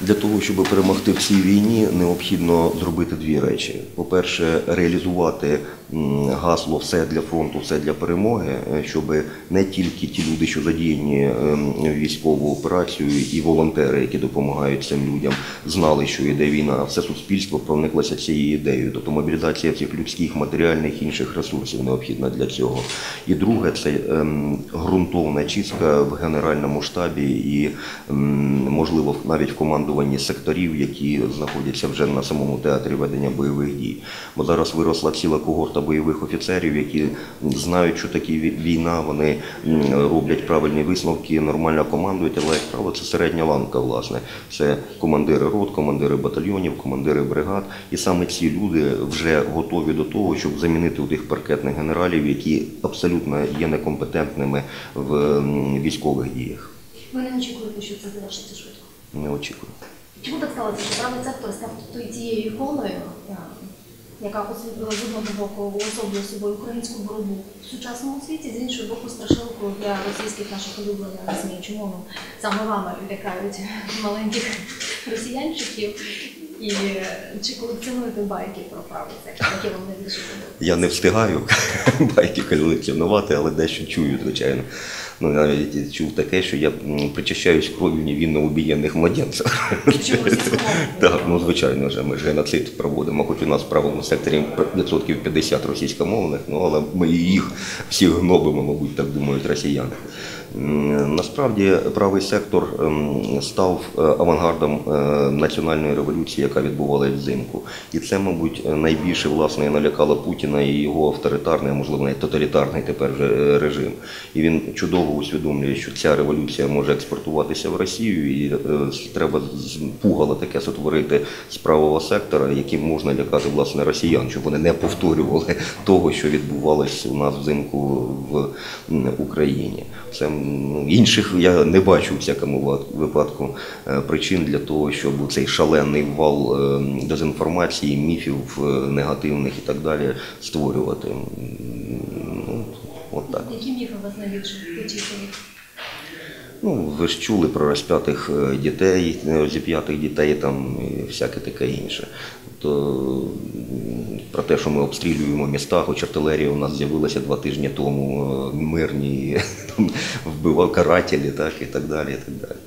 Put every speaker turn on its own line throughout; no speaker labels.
Для того, щоб перемогти в цій війні, необхідно зробити дві речі. По-перше, реалізувати гасло все для фронту, все для перемоги, е, щоб не тільки ті люди, що задіяні ем, військову операцію, і волонтери, які допомагають цим людям, знали, що йде війна, а все суспільство прониклося цією ідеєю. Тобто мобілізація всіх людських, матеріальних інших ресурсів необхідна для цього. І друге, це ем, ґрунтовна чистка в генеральному штабі і можливо навіть в командуванні секторів, які знаходяться вже на самому театрі ведення бойових дій. Бо зараз виросла ціла когорта бойових офіцерів, які знають, що таке війна, вони роблять правильні висновки, нормально командують, але як правило, це середня ланка, власне. Це командири рот, командири батальйонів, командири бригад. І саме ці люди вже готові до того, щоб замінити у тих паркетних генералів, які абсолютно є некомпетентними в військових діях.
Ви не очікуєте, що це завершиться швидко?
Не очікую.
Чому так сталося, що правий сектор став тою- тією іконою, яка освітлила з одного боку уособлює собою українську боротьбу в сучасному світі, з іншого боку страшилку для російських наших улюблених ЗМІ. Чому ну, саме вами лякають маленьких росіянчиків? І е, чи колекціонуєте байки про правий сектор, які вам найбільше подобаються?
Я не встигаю байки колекціонувати, але дещо чую, звичайно. Ну, навіть чув таке, що я причащаюсь кров'ю невинно убієнних младенців. Так, ну звичайно вже ми ж геноцид проводимо, хоч у нас в правому секторі відсотків 50 російськомовних, ну але ми їх всіх гнобимо, мабуть, так думають росіяни. Насправді правий сектор ем, став е, авангардом е, національної революції, яка відбувалася взимку. І це, мабуть, найбільше власне налякало Путіна і його авторитарний, а можливо навіть тоталітарний тепер вже е, режим. І він чудово усвідомлює, що ця революція може експортуватися в Росію, і треба пугало таке сотворити з правого сектора, яким можна лякати власне росіян, щоб вони не повторювали того, що відбувалося у нас взимку в Україні. Це інших я не бачу в всякому випадку е, причин для того, щоб цей шалений вал е, дезінформації, міфів е, негативних і так далі створювати. Ну, от так.
Які міфи вас найбільше почіпують?
Ну, ви ж чули про розп'ятих дітей, розіп'ятих дітей там і всяке таке інше. То про те, що ми обстрілюємо міста, хоч артилерія у нас з'явилася два тижні тому, е, мирні там, вбивав карателі, так і так далі. І так далі.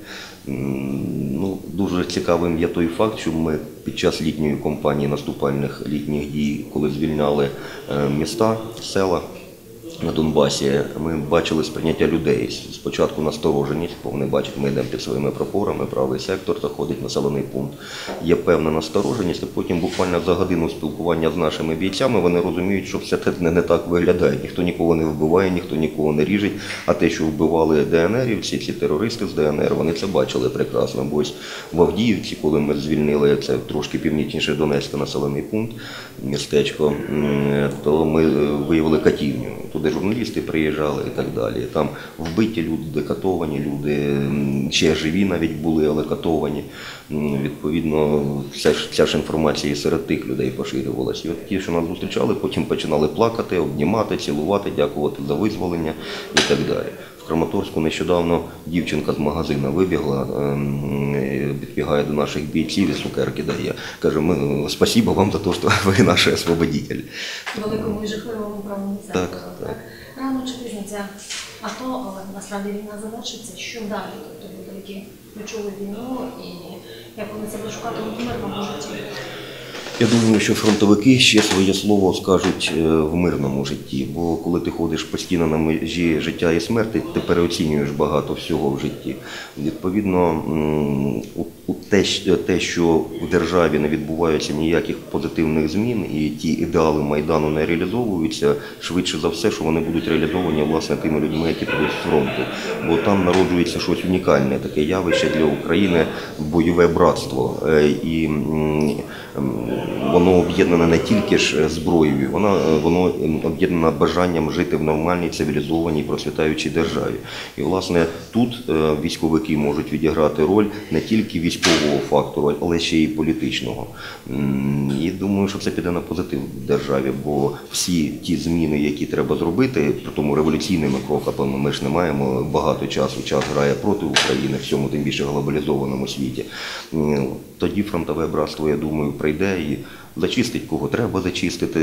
Ну, дуже цікавим є той факт, що ми під час літньої кампанії наступальних літніх дій, коли звільняли е, міста, села, на Донбасі ми бачили сприйняття людей. Спочатку настороженість, бо вони бачать, ми йдемо під своїми прапорами, правий сектор заходить населений пункт. Є певна настороженість, а потім буквально за годину спілкування з нашими бійцями вони розуміють, що все це не, так виглядає. Ніхто нікого не вбиває, ніхто нікого не ріжить. А те, що вбивали ДНРівці, ці терористи з ДНР, вони це бачили прекрасно. Бо ось в Авдіївці, коли ми звільнили це трошки північніше Донецька населений пункт, містечко, то ми е, виявили катівню. Туди журналісти приїжджали і так далі. Там вбиті люди, декатовані люди, ще живі навіть були, але катовані. Відповідно, вся ж, ця ж інформація серед тих людей поширювалася. І от ті, що нас зустрічали, потім починали плакати, обнімати, цілувати, дякувати за визволення і так далі. В Краматорську нещодавно дівчинка з магазина вибігла, ем, е, підбігає до наших бійців і цукерки дає. Каже, ми спасибо вам за те, що ви наші освободителі.
великому і жахливому правому.
Так, так.
Рано чи пізно це АТО, але насправді війна завершиться. Що далі? Тобто люди, які відчули війну і як вони себе шукатимуть в мирному житті.
Я думаю, що фронтовики ще своє слово скажуть е, в мирному житті, бо коли ти ходиш постійно на межі життя і смерті, ти переоцінюєш багато всього в житті. Відповідно, те, що в державі не відбувається ніяких позитивних змін, і ті ідеали майдану не реалізовуються, швидше за все, що вони будуть реалізовані власне тими людьми, які прийдуть з фронту. Бо там народжується щось унікальне, таке явище для України бойове братство. Е, І воно об'єднане не тільки ж зброєю, воно, е, воно об'єднане бажанням жити в нормальній, цивілізованій, процвітаючій державі. І власне тут е, військовики можуть відіграти роль не тільки військового фактору, але ще й політичного. І думаю, що це піде на позитив в державі, бо всі ті зміни, які треба зробити, при тому революційними кроками, ми ж не маємо багато часу. Час грає проти України в цьому тим більше глобалізованому світі. Тоді фронтове братство, я думаю, прийде і зачистить кого треба зачистити,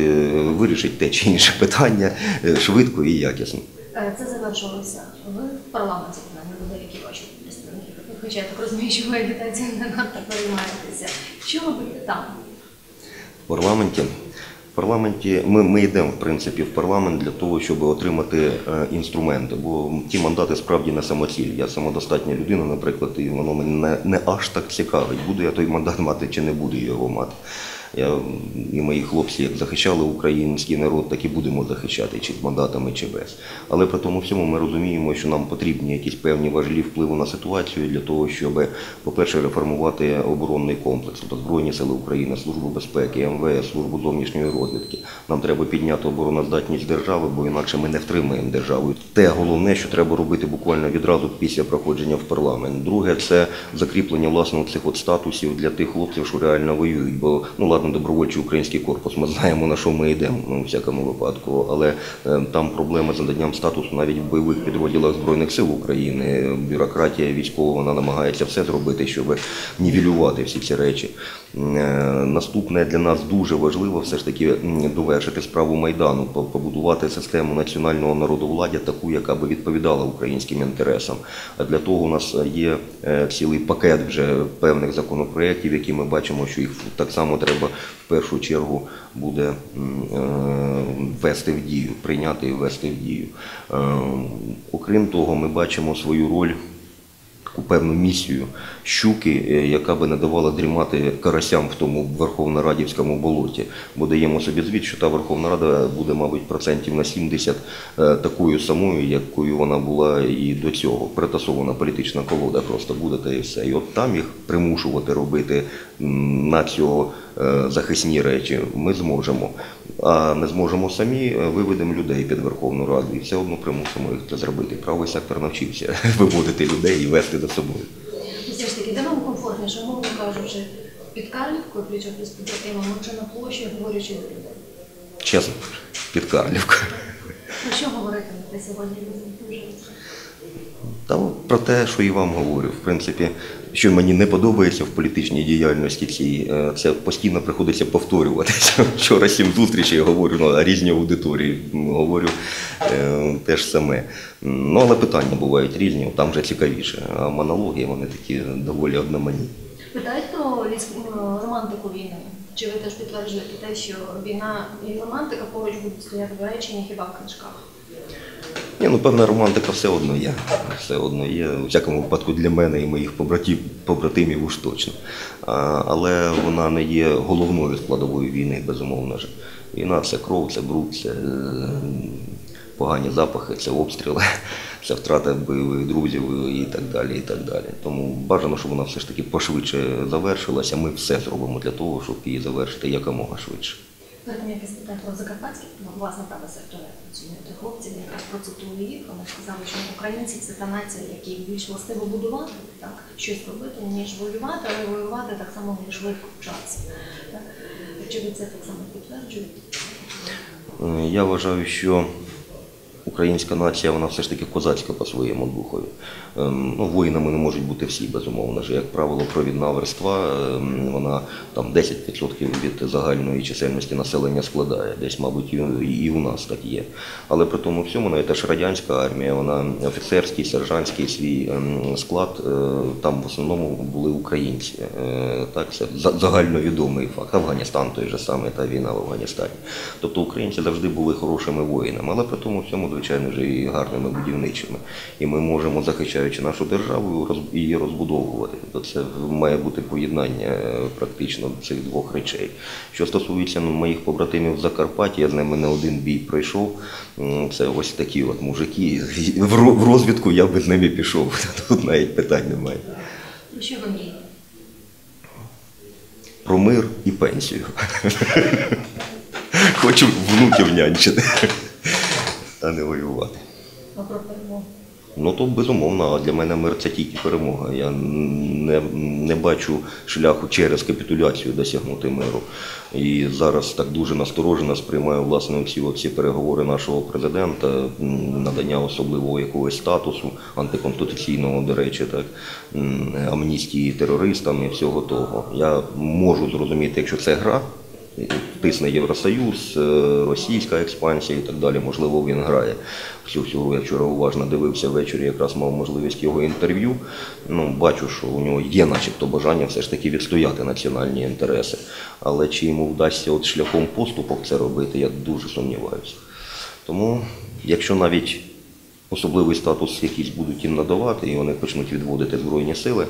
вирішить те чи інше питання е, швидко і якісно.
Е, Це завершилося. Ви в парламенті принаймні ви деякі ваші. Хоча я так розумію, що ви агітацією не надто переймаєтеся. Що робити там?
В парламенті. В парламенті ми, ми йдемо в принципі в парламент для того, щоб отримати е, інструменти, бо ті мандати справді не самоціль. Я самодостатня людина, наприклад, і воно мене не, не аж так цікавить, буду я той мандат мати чи не буду його мати. Я і мої хлопці як захищали український народ, так і будемо захищати, чи з мандатами, чи без. Але при тому всьому ми розуміємо, що нам потрібні якісь певні важелі впливу на ситуацію для того, щоб, по-перше, реформувати оборонний комплекс, тобто Збройні сили України, Службу безпеки, МВС, Службу зовнішньої розвідки. Нам треба підняти обороноздатність держави, бо інакше ми не втримаємо державу. Те головне, що треба робити буквально відразу після проходження в парламент. Друге, це закріплення власного цих от статусів для тих хлопців, що реально воюють. Бо ну ладно, добровольчий український корпус. Ми знаємо на що ми йдемо, ну у всякому випадку. Але е, там проблеми з наданням статусу навіть в бойових підрозділах збройних сил України. Бюрократія військова вона намагається все зробити, щоб нівелювати всі ці речі. Е, Наступне для нас дуже важливо все ж таки довершити справу майдану, побудувати систему національного народовладдя, таку, яка би відповідала українським інтересам. А для того у нас є е, цілий пакет вже певних законопроєктів, які ми бачимо, що їх так само треба в першу чергу буде е, ввести в дію, прийняти і ввести в дію. Е, Окрім того, ми бачимо свою роль таку певну місію щуки, е, яка би не давала дрімати карасям в тому Верховнорадівському болоті. Бо даємо собі звіт, що та Верховна Рада буде, мабуть, процентів на 70 е, такою самою, якою вона була і до цього. Притасована політична колода просто буде та і все. І от там їх примушувати робити на цього е, захисні речі ми зможемо. А не зможемо самі, виведемо людей під Верховну Раду і все одно примусимо їх це зробити. Правий сектор навчився виводити людей і вести за собою.
Все ж таки, де вам комфортніше, мовно кажучи, під Карлівкою, опліч з побратимами, чи на площі, говорячи до людей?
Чесно, під Карлівкою.
Про що говорити на сьогодні?
Та про те, що і вам говорю. В принципі, що мені не подобається в політичній діяльності цій, е, це постійно приходиться повторюватися. Вчора сім зустрічей я говорю на різні аудиторії, говорю е, те ж саме. Ну, але питання бувають різні, там вже цікавіше. А монологи вони такі доволі одноманітні.
Питають про е, романтику війни. Чи ви теж підтверджуєте те, що війна і романтика поруч будуть стояти в реченні хіба в книжках?
Ні, ну певна романтика все одно є. Все одно є. У всякому випадку для мене і моїх побратів, побратимів уж точно. А, але вона не є головною складовою війни, безумовно ж. Війна це кров, це бруд, це е, погані запахи, це обстріли, це втрата бойових друзів і так далі. і так далі. Тому бажано, щоб вона все ж таки пошвидше завершилася. Ми все зробимо для того, щоб її завершити якомога швидше.
Перед тим, як я спитаю про Закарпатські, ну, власне, там сектора працюєте хлопців, якраз процитую їх, вони сказали, що українці це та нація, які більш властиво будувати, так, щось робити, ніж воювати, але воювати так само більш швидко час. часі. Чи ви це так само підтверджуєте?
Е, Я вважаю, що українська нація вона все ж таки козацька по своєму духові. Ем, Ну, воїнами не можуть бути всі, безумовно. ж. Як правило, провідна верства, ем, вона там 10% від загальної чисельності населення складає. Десь, мабуть, і, у нас так є. Але при тому всьому, навіть теж радянська армія, вона офіцерський, сержантський свій ем, склад, е, там в основному були українці. Е, Так, це загальновідомий факт. Афганістан той же самий, та війна в Афганістані. Тобто українці завжди були хорошими воїнами, але при тому всьому, звичайно ж, і гарними будівничими. І ми можемо, захищаючи нашу державу, її розбудовувати. Тобто це має бути поєднання е, практично цих двох речей. Що стосується ну, моїх побратимів в Закарпатті, я з ними не один бій пройшов. Це ось такі от мужики. В розвідку я би з ними пішов. Тут навіть питань немає.
Що ви мрієте?
Про мир і пенсію. Хочу внуків нянчити, а не воювати.
А про перемогу?
Ну то безумовно, а для мене мир це тільки перемога. Я не, не бачу шляху через капітуляцію досягнути миру. І зараз так дуже насторожено сприймаю власне всі ці переговори нашого президента, надання особливого якогось статусу антиконституційного, до речі, так амністії терористам і всього того. Я можу зрозуміти, якщо це гра, тисне Євросоюз, е, російська експансія і так далі. Можливо, він грає всю всю. Я вчора уважно дивився ввечері, якраз мав можливість його інтерв'ю. Ну, бачу, що у нього є, начебто, бажання все ж таки відстояти національні інтереси. Але чи йому вдасться от шляхом поступок це робити, я дуже сумніваюся. Тому, якщо навіть особливий статус якийсь будуть їм надавати, і вони почнуть відводити збройні сили.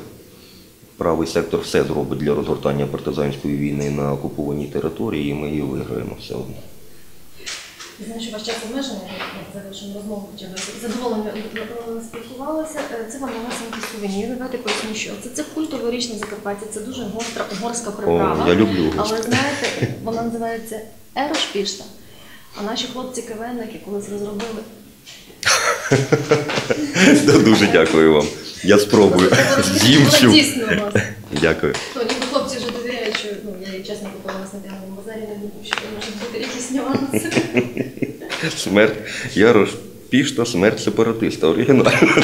Правий сектор все зробить для розгортання партизанської війни на окупованій території, і ми її виграємо все одно.
Знаю, що ваш час обмежений, як завершимо розмову, чи ви задоволення е, спілкувалися. Е, Це вам малесенький сувенір. Давайте поясню, що це, це культове річне Закарпаття, це дуже гостра угорська приправа.
О, я люблю
Але знаєте, вона називається ерошпішта. А наші хлопці кивенники колись розробили.
Дуже дякую вам. Я спробую. З'їм всю.
дійсно у вас.
Дякую.
Ну, ніби хлопці вже довіряють, що ну, я її чесно купила на п'яному базарі, не думаю, що можуть бути якісь нюанси.
Смерть. Я Пішта, смерть сепаратиста. Оригінально.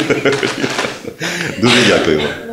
Дуже дякую вам.